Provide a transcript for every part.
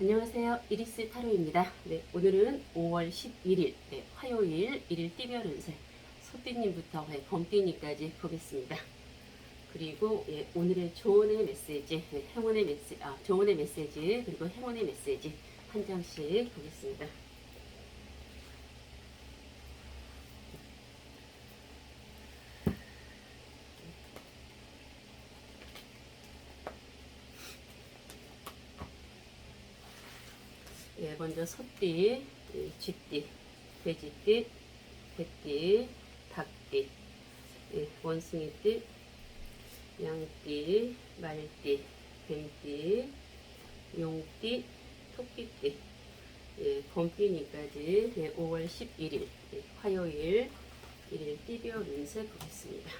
안녕하세요. 이리스 타로입니다. 네, 오늘은 5월 11일 네, 화요일 일일 띠별 운세 소띠님부터 네, 범띠님까지 보겠습니다. 그리고 예, 오늘의 조언의 메시지, 네, 행운의 메시지, 아, 조언의 메시지 그리고 행운의 메시지 한 장씩 보겠습니다. 예, 먼저 소띠, 예, 쥐띠, 돼지띠, 개띠, 닭띠, 예, 원숭이띠, 양띠, 말띠, 뱀띠, 용띠, 토끼띠, 예, 범띠니까지 예, 5월 11일 예, 화요일 일일 띠별 운세 보겠습니다.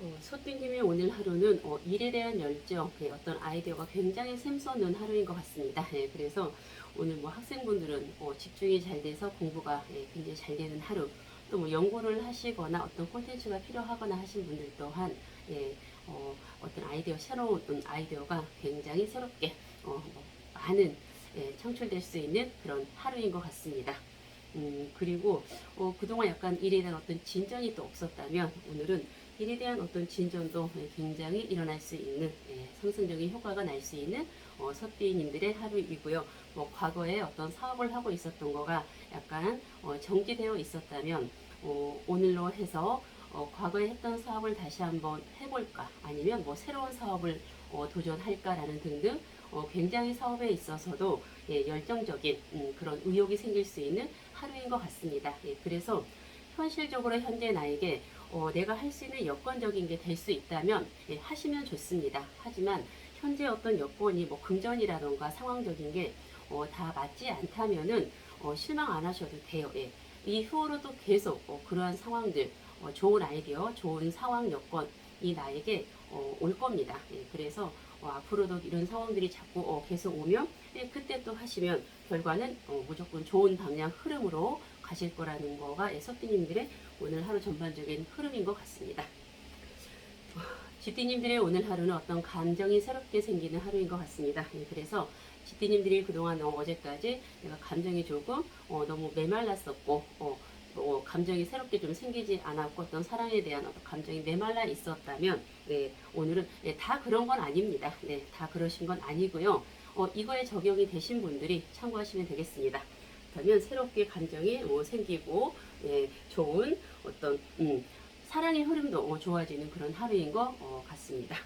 어, 소띠님의 오늘 하루는 어, 일에 대한 열정, 예, 어떤 아이디어가 굉장히 샘솟는 하루인 것 같습니다. 예, 그래서 오늘 뭐 학생분들은 어, 집중이 잘 돼서 공부가 예, 굉장히 잘 되는 하루, 또 뭐 연구를 하시거나 어떤 콘텐츠가 필요하거나 하신 분들 또한 예, 어, 어떤 아이디어, 새로운 어떤 아이디어가 굉장히 새롭게 어, 뭐 많은 예, 창출될 수 있는 그런 하루인 것 같습니다. 음, 그리고 어, 그동안 약간 일에 대한 어떤 진전이 또 없었다면 오늘은 일에 대한 어떤 진전도 굉장히 일어날 수 있는 예, 상승적인 효과가 날 수 있는 어, 서띠님들의 하루이고요. 뭐 과거에 어떤 사업을 하고 있었던 거가 약간 어, 정지되어 있었다면 어, 오늘로 해서 어, 과거에 했던 사업을 다시 한번 해볼까 아니면 뭐 새로운 사업을 어, 도전할까라는 등등 어, 굉장히 사업에 있어서도 예, 열정적인 음, 그런 의욕이 생길 수 있는 하루인 것 같습니다. 예, 그래서 현실적으로 현재 나에게 어, 내가 할 수 있는 여건적인 게 될 수 있다면 예, 하시면 좋습니다. 하지만 현재 어떤 여건이 뭐 금전이라던가 상황적인 게 어, 다 맞지 않다면은 어, 실망 안 하셔도 돼요. 예. 이후로도 계속 어, 그러한 상황들, 어, 좋은 아이디어, 좋은 상황 여건이 나에게 어, 올 겁니다. 예. 그래서 어, 앞으로도 이런 상황들이 자꾸 어, 계속 오면 예, 그때 또 하시면 결과는 어, 무조건 좋은 방향 흐름으로 가실 거라는 거가 예, 서띠님들의 오늘 하루 전반적인 흐름인 것 같습니다. 지띠님들의 오늘 하루는 어떤 감정이 새롭게 생기는 하루인 것 같습니다. 예, 그래서 지띠님들이 그동안 어, 어제까지 내가 감정이 조금 어, 너무 메말랐었고 어, 어, 감정이 새롭게 좀 생기지 않았고 어떤 사랑에 대한 어떤 감정이 메말라 있었다면 네, 오늘은 네, 다 그런 건 아닙니다. 네, 다 그러신 건 아니고요. 어, 이거에 적용이 되신 분들이 참고하시면 되겠습니다. 그러면 새롭게 감정이 뭐 생기고 예, 좋은 어떤 음, 사랑의 흐름도 어, 좋아지는 그런 하루인 것 어, 같습니다.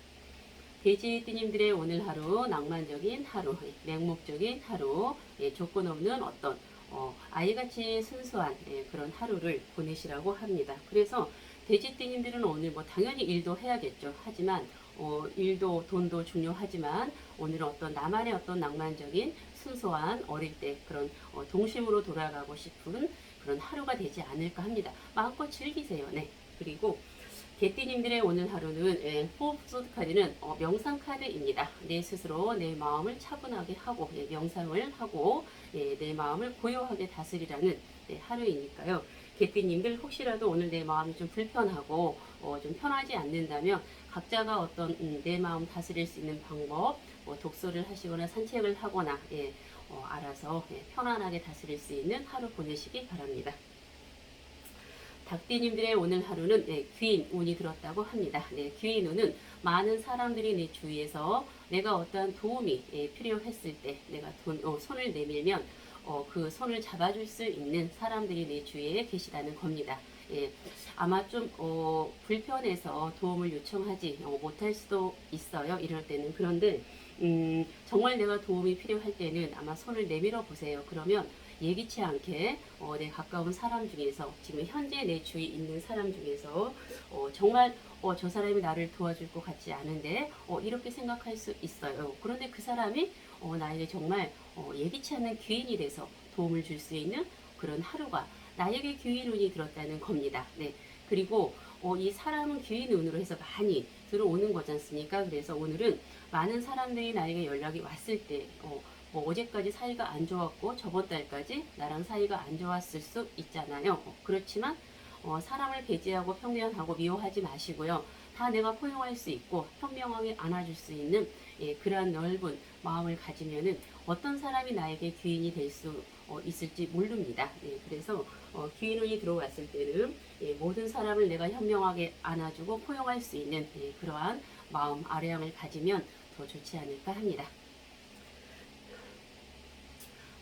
돼지띠님들의 오늘 하루 낭만적인 하루, 예, 맹목적인 하루, 예, 조건 없는 어떤 어, 아이같이 순수한 예, 그런 하루를 보내시라고 합니다. 그래서 돼지띠님들은 오늘 뭐 당연히 일도 해야겠죠. 하지만 어, 일도 돈도 중요하지만 오늘은 어떤 나만의 어떤 낭만적인 순수한 어릴 때 그런 어, 동심으로 돌아가고 싶은 그런 하루가 되지 않을까 합니다. 마음껏 즐기세요. 네. 그리고 개띠님들의 오늘 하루는 예, 호흡 소드 카드는 어, 명상 카드입니다. 내 스스로 내 마음을 차분하게 하고 예, 명상을 하고 예, 내 마음을 고요하게 다스리라는 예, 하루이니까요. 개띠님들 혹시라도 오늘 내 마음이 좀 불편하고 어, 좀 편하지 않는다면 각자가 어떤 음, 내 마음 다스릴 수 있는 방법, 뭐 독서를 하시거나 산책을 하거나 예, 어, 알아서 예, 편안하게 다스릴 수 있는 하루 보내시기 바랍니다. 닭띠님들의 오늘 하루는 네, 귀인 운이 들었다고 합니다. 네, 귀인 운은 많은 사람들이 내 주위에서 내가 어떠한 도움이 예, 필요했을 때 내가 돈, 어, 손을 내밀면 어, 그 손을 잡아줄 수 있는 사람들이 내 주위에 계시다는 겁니다. 예, 아마 좀 어, 불편해서 도움을 요청하지 어, 못할 수도 있어요. 이럴 때는 그런데 음, 정말 내가 도움이 필요할 때는 아마 손을 내밀어 보세요. 그러면 예기치 않게 어, 내 가까운 사람 중에서 지금 현재 내 주위에 있는 사람 중에서 어, 정말 어, 저 사람이 나를 도와줄 것 같지 않은데 어, 이렇게 생각할 수 있어요. 그런데 그 사람이 어, 나에게 정말 어, 예기치 않은 귀인이 돼서 도움을 줄 수 있는 그런 하루가 나에게 귀인 운이 들었다는 겁니다. 네. 그리고 어, 이 사람은 귀인 운으로 해서 많이 들어오는 거지 않습니까? 그래서 오늘은 많은 사람들이 나에게 연락이 왔을 때 어, 뭐 어제까지 사이가 안 좋았고 저번 달까지 나랑 사이가 안 좋았을 수 있잖아요. 어, 그렇지만 어, 사람을 배제하고 평면하고 미워하지 마시고요. 다 내가 포용할 수 있고 현명하게 안아줄 수 있는 예, 그러한 넓은 마음을 가지면은 어떤 사람이 나에게 귀인이 될수 있을지 모릅니다. 예, 그래서 어, 귀인운이 들어왔을 때는 예, 모든 사람을 내가 현명하게 안아주고 포용할 수 있는 예, 그러한 마음 아뢰함을 가지면 더 좋지 않을까 합니다.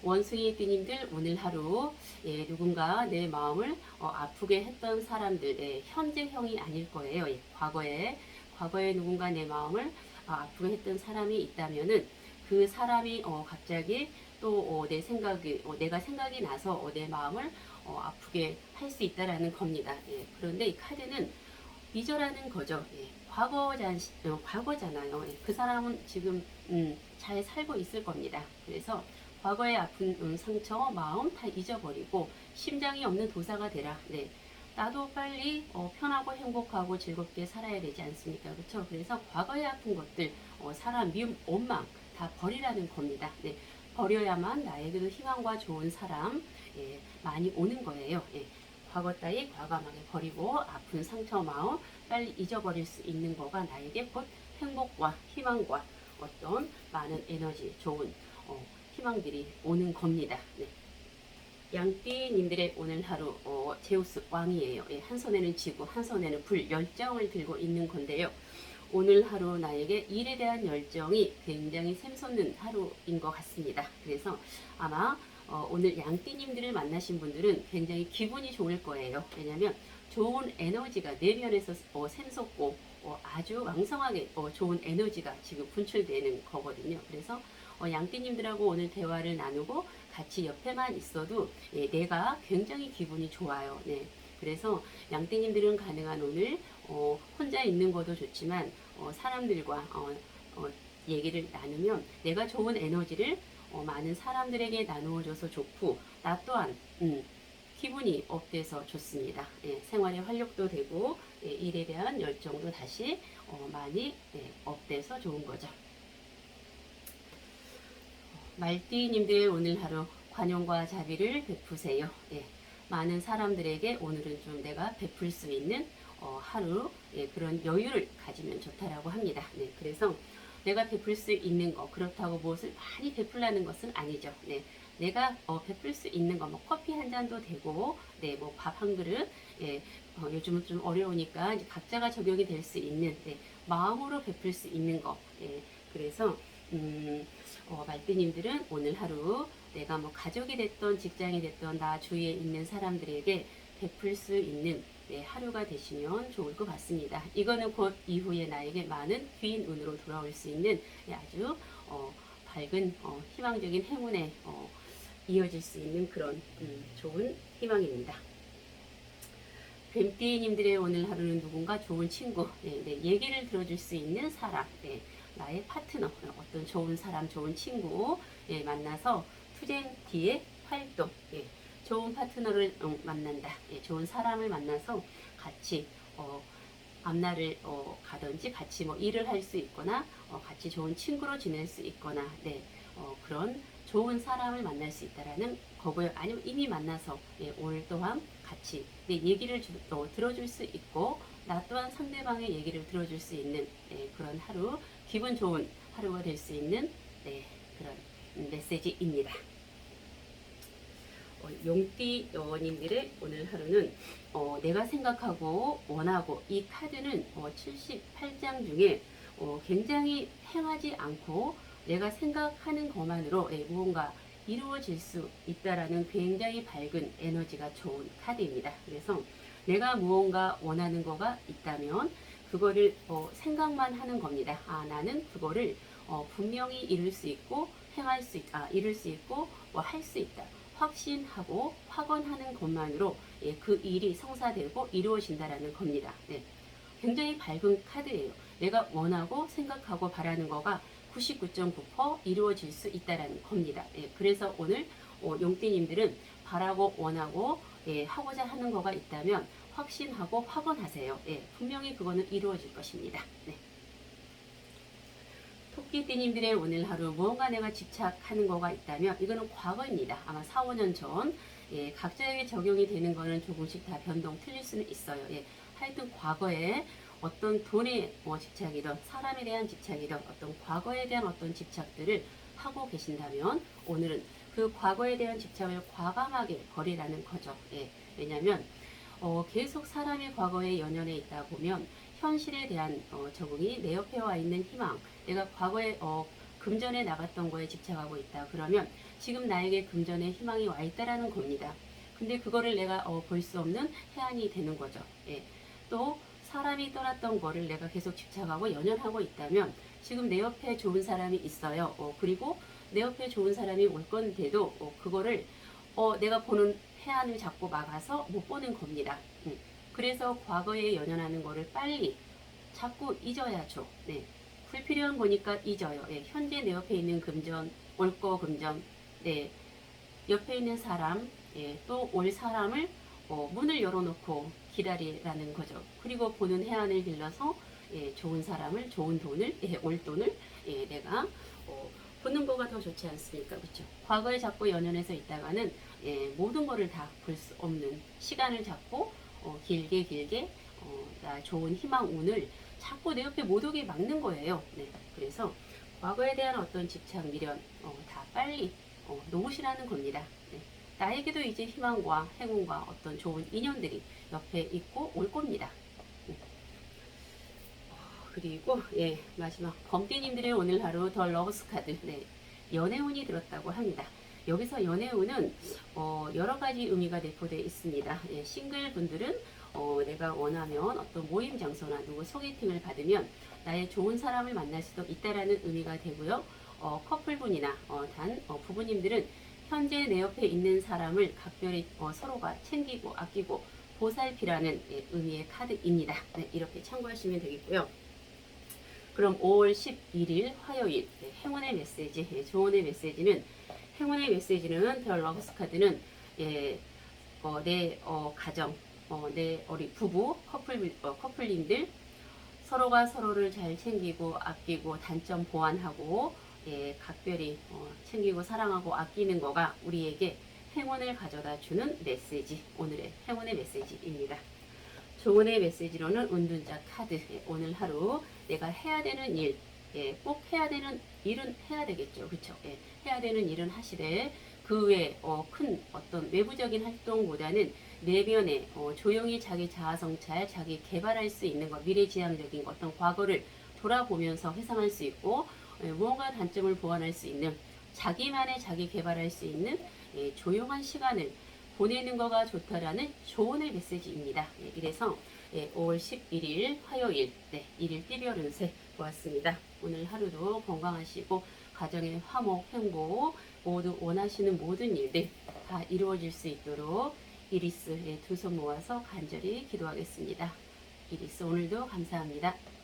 원숭이 띠님들 오늘 하루 예, 누군가 내 마음을 어, 아프게 했던 사람들 예, 현재형이 아닐 거예요. 예, 과거에 과거에 누군가 내 마음을 어, 아프게 했던 사람이 있다면은 그 사람이 어, 갑자기 또내 생각이 어, 내가 생각이 나서 어, 내 마음을 어, 아프게 할 수 있다라는 겁니다. 예, 그런데 이 카드는 잊어라는 거죠. 예, 과거자, 어, 과거잖아요. 예, 그 사람은 지금 음, 잘 살고 있을 겁니다. 그래서 과거의 아픈 음, 상처, 마음 다 잊어버리고 심장이 없는 도사가 되라. 네. 나도 빨리 어, 편하고 행복하고 즐겁게 살아야 되지 않습니까? 그렇죠? 그래서 과거의 아픈 것들, 어, 사람, 미움, 원망 다 버리라는 겁니다. 네. 버려야만 나에게도 희망과 좋은 사람 예, 많이 오는 거예요. 예. 과거 따위 과감하게 버리고 아픈 상처 마음 빨리 잊어버릴 수 있는 거가 나에게 곧 행복과 희망과 어떤 많은 에너지, 좋은 어, 희망들이 오는 겁니다. 네. 양띠님들의 오늘 하루 어, 제우스 왕이에요. 예, 한 손에는 지구, 한 손에는 불, 열정을 들고 있는 건데요. 오늘 하루 나에게 일에 대한 열정이 굉장히 샘솟는 하루인 것 같습니다. 그래서 아마 어, 오늘 양띠님들을 만나신 분들은 굉장히 기분이 좋을 거예요. 왜냐하면 좋은 에너지가 내면에서 어, 샘솟고 어, 아주 왕성하게 어, 좋은 에너지가 지금 분출되는 거거든요. 그래서 어, 양띠님들하고 오늘 대화를 나누고 같이 옆에만 있어도 예, 내가 굉장히 기분이 좋아요. 네. 그래서 양띠님들은 가능한 오늘 어, 혼자 있는 것도 좋지만 어, 사람들과 어, 어, 얘기를 나누면 내가 좋은 에너지를 어, 많은 사람들에게 나누어줘서 좋고 나 또한 음, 기분이 업돼서 좋습니다. 예, 생활에 활력도 되고 예, 일에 대한 열정도 다시 어, 많이 예, 업돼서 좋은 거죠. 말띠님들 오늘 하루 관용과 자비를 베푸세요. 예, 많은 사람들에게 오늘은 좀 내가 베풀 수 있는 어, 하루 예, 그런 여유를 가지면 좋다라고 합니다. 네, 그래서 내가 베풀 수 있는 거 그렇다고 무엇을 많이 베풀라는 것은 아니죠. 네, 내가 어, 베풀 수 있는 거 뭐 커피 한 잔도 되고 네, 뭐 밥 한 그릇 예, 어, 요즘은 좀 어려우니까 각자가 적용이 될 수 있는 네, 마음으로 베풀 수 있는 거 예, 그래서 음, 어, 말띠님들은 오늘 하루 내가 뭐 가족이 됐던 직장이 됐던 나 주위에 있는 사람들에게 베풀 수 있는 네, 하루가 되시면 좋을 것 같습니다. 이거는 곧 이후에 나에게 많은 귀인 운으로 돌아올 수 있는 네, 아주 어, 밝은 어, 희망적인 행운에 어, 이어질 수 있는 그런 음, 좋은 희망입니다. 뱀띠님들의 오늘 하루는 누군가 좋은 친구, 네, 네, 얘기를 들어줄 수 있는 사람, 네, 나의 파트너, 어떤 좋은 사람, 좋은 친구 예, 만나서 투쟁 뒤에 활동, 예, 좋은 파트너를 어, 만난다, 예, 좋은 사람을 만나서 같이 어, 앞날을 어, 가든지 같이 뭐 일을 할 수 있거나 어, 같이 좋은 친구로 지낼 수 있거나 네, 어, 그런 좋은 사람을 만날 수 있다라는 거고요. 아니면 이미 만나서 예, 오늘 또한 같이 내 얘기를 주, 어, 들어줄 수 있고 나 또한 상대방의 얘기를 들어줄 수 있는 예, 그런 하루 기분 좋은 하루가 될 수 있는 네, 그런 메시지입니다. 어, 용띠 여원님들의 오늘 하루는 어, 내가 생각하고 원하고 이 카드는 어, 78장 중에 어, 굉장히 행하지 않고 내가 생각하는 것만으로 예, 무언가 이루어질 수 있다라는 굉장히 밝은 에너지가 좋은 카드입니다. 그래서 내가 무언가 원하는 거가 있다면 그거를 어, 생각만 하는 겁니다. 아 나는 그거를 어, 분명히 이룰 수 있고 행할 수 있, 아 이룰 수 있고 뭐 할 수 있다. 확신하고 확언하는 것만으로 예, 그 일이 성사되고 이루어진다라는 겁니다. 네. 굉장히 밝은 카드예요. 내가 원하고 생각하고 바라는 거가 99.9% 이루어질 수 있다라는 겁니다. 예, 그래서 오늘 어, 용띠님들은 바라고 원하고 예, 하고자 하는 거가 있다면 확신하고 확언하세요. 예, 분명히 그거는 이루어질 것입니다. 네. 토끼띠님들의 오늘 하루 무언가 내가 집착하는 거가 있다면 이거는 과거입니다. 아마 4, 5년 전 예, 각자에게 적용이 되는 거는 조금씩 다 변동 틀릴 수는 있어요. 예, 하여튼 과거에 어떤 돈에 뭐 집착이든 사람에 대한 집착이든 어떤 과거에 대한 어떤 집착들을 하고 계신다면 오늘은 그 과거에 대한 집착을 과감하게 버리라는 거죠. 예, 왜냐하면 어, 계속 사람의 과거에 연연해 있다 보면 현실에 대한 어, 적응이 내 옆에 와 있는 희망, 내가 과거에 어, 금전에 나갔던 거에 집착하고 있다. 그러면 지금 나에게 금전에 희망이 와 있다라는 겁니다. 근데 그거를 내가 어, 볼 수 없는 해안이 되는 거죠. 예. 또 사람이 떠났던 거를 내가 계속 집착하고 연연하고 있다면 지금 내 옆에 좋은 사람이 있어요. 어, 그리고 내 옆에 좋은 사람이 올 건데도 어, 그거를 어, 내가 보는 해안을 자꾸 막아서 못 보는 겁니다. 음. 그래서 과거에 연연하는 거를 빨리 자꾸 잊어야죠. 네. 불필요한 거니까 잊어요. 예, 현재 내 옆에 있는 금전, 올 거 금전, 네. 옆에 있는 사람, 예, 또올 사람을 어, 문을 열어놓고 기다리라는 거죠. 그리고 보는 해안을 길러서 예, 좋은 사람을, 좋은 돈을, 예, 올 돈을 예, 내가 어, 보는 거가 더 좋지 않습니까? 그렇죠? 과거에 자꾸 연연해서 있다가는 예, 모든 거를 다 볼 수 없는 시간을 잡고 어, 길게 길게 어, 나 좋은 희망 운을 자꾸 내 옆에 못 오게 막는 거예요. 네, 그래서 과거에 대한 어떤 집착, 미련 어, 다 빨리 어, 놓으시라는 겁니다. 네, 나에게도 이제 희망과 행운과 어떤 좋은 인연들이 옆에 있고 올 겁니다. 그리고 예 마지막 범띠님들의 오늘 하루 더 러브스 카드 네, 연애운이 들었다고 합니다. 여기서 연애운은 어, 여러 가지 의미가 내포되어 있습니다. 예, 싱글 분들은 어, 내가 원하면 어떤 모임 장소나 누구 소개팅을 받으면 나의 좋은 사람을 만날 수도 있다라는 의미가 되고요. 어, 커플분이나 어, 단 어, 부부님들은 현재 내 옆에 있는 사람을 각별히 어, 서로가 챙기고 아끼고 보살피라는 예, 의미의 카드입니다. 네, 이렇게 참고하시면 되겠고요. 그럼 5월 11일 화요일 네, 행운의 메시지, 예, 조언의 메시지는 행운의 메시지는 별 러브스 카드는 예, 어, 내 어, 가정, 어, 내 우리 부부 커플 어, 커플님들 서로가 서로를 잘 챙기고 아끼고 단점 보완하고 예, 각별히 어, 챙기고 사랑하고 아끼는 거가 우리에게 행운을 가져다 주는 메시지 오늘의 행운의 메시지입니다. 조언의 메시지로는 은둔자 카드 예, 오늘 하루 내가 해야 되는 일, 예, 꼭 해야 되는 일은 해야 되겠죠, 그렇죠? 예, 해야 되는 일은 하시되 그 어, 큰 어 떤 외부적인 활동보다는 내면에 어, 조용히 자기 자아 성찰, 자기 개발할 수 있는 것, 미래지향적인 어떤 과거를 돌아보면서 회상할 수 있고 예, 무언가 단점을 보완할 수 있는 자기만의 자기 개발할 수 있는 예, 조용한 시간을 보내는 거가 좋다라는 조언의 메시지입니다. 예, 이래서 예, 5월 11일 화요일 네, 1일 띠별 운세 보았습니다. 오늘 하루도 건강하시고 가정의 화목, 행복 모두 원하시는 모든 일들 다 이루어질 수 있도록 이리스 예, 두손 모아서 간절히 기도하겠습니다. 이리스 오늘도 감사합니다.